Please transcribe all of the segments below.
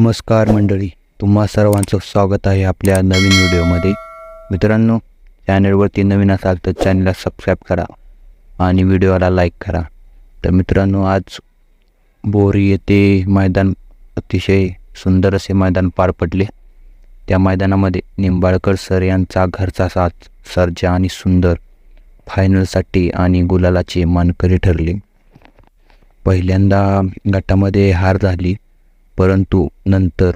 नमस्कार मंडळी तुम्हा सर्वांचं स्वागत आहे आपल्या नवीन व्हिडिओमध्ये. मित्रांनो चॅनलवरती नवीन असाल तर चॅनलला सबस्क्राईब करा आणि व्हिडिओला लाईक करा. तर मित्रांनो आज बोरी येथे मैदान अतिशय सुंदर असे मैदान पार पडले. त्या मैदानामध्ये निंबाळकर सर यांचा घरचा साथ सर्जा आणि सुंदर फायनलसाठी आणि गुलालाचे मानकरी ठरले. पहिल्यांदा गटामध्ये हार झाली. परंतु नंतर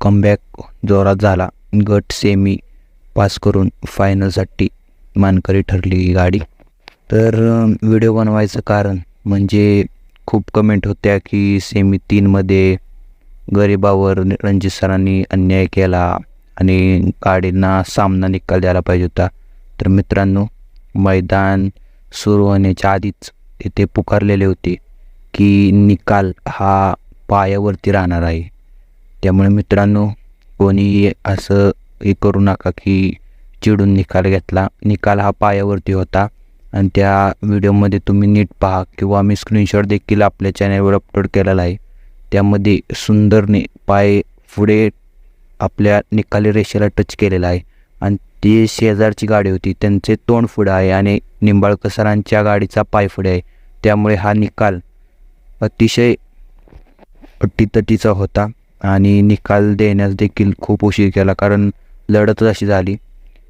कमबॅक जोरात झाला. गट सेमी पास करून फायनलसाठी मानकरी ठरली ही गाडी. तर व्हिडिओ बनवायचं कारण म्हणजे खूप कमेंट होत्या की सेमी तीनमध्ये गरिबावर रणजित सरांनी अन्याय केला आणि गाडींना सामना निकाल द्यायला पाहिजे होता. तर मित्रांनो मैदान सुरू होण्याच्या आधीच तिथे पुकारलेले होते की निकाल हा पायावरती राहणार आहे. त्यामुळे मित्रांनो कोणी असं हे करू नका की चिडून निकाल घेतला. निकाल हा पायावरती होता. आणि त्या व्हिडिओमध्ये तुम्ही नीट पहा किंवा मी स्क्रीनशॉट देखील आपल्या चॅनलवर अपलोड केलेला आहे. त्यामध्ये सुंदरने पाय पुढे आपल्या निकाली रेषेला टच केलेला आहे. आणि ती शेजारची गाडी होती. त्यांचे तोंड पुढं आहे आणि निंबाळकर सरांच्या गाडीचा पाय पुढे आहे. त्यामुळे हा निकाल अतिशय अटीतटीचा होता आणि निकाल देण्यास देखील खूप उशीर केला कारण लढतच अशी झाली.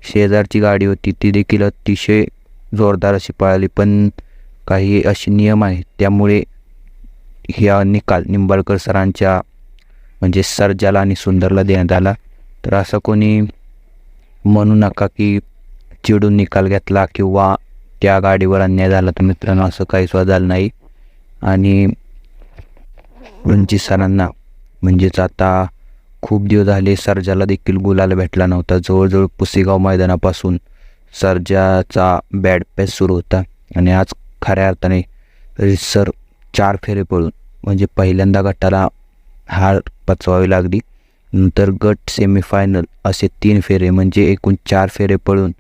शेजारची गाडी होती ती देखील अतिशय जोरदार अशी पळाली पण काही असे नियम आहेत त्यामुळे ह्या निकाल निंबाळकर सरांच्या म्हणजे सर्जाला आणि सुंदरला देण्यात आला तर असं कोणी म्हणू नका की चिडून निकाल घेतला किंवा त्या गाडीवर अन्याय झाला तर मित्रांनो असं काही सुद्धा झालं नाही. आणि रणजित सरांना. म्हणजेच आता खूप दिवस झाले सर्जाला देखील गुलाला भेटला नव्हता. जवळजवळ पुसेगाव मैदानापासून सर्जाचा बॅड पॅच सुरू होता. आणि आज खऱ्या अर्थाने रिसर चार फेरे पळून म्हणजे पहिल्यांदा गटाला हार पचवावी लागली. नंतर गट सेमीफायनल असे तीन फेरे म्हणजे एकूण चार फेरे पळून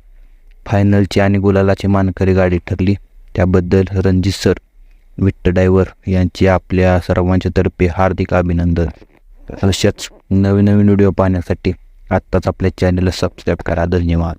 फायनलची आणि गुलालाची मानकरी गाडी ठरली. त्याबद्दल रणजित सर विट्ट डायवर यांचे आपल्या सर्वांच्या तर्फे हार्दिक अभिनंदन. अशाच नवीन नवीन व्हिडिओ पाहण्यासाठी आत्ताच आपल्या चॅनलला सबस्क्राईब करा. धन्यवाद.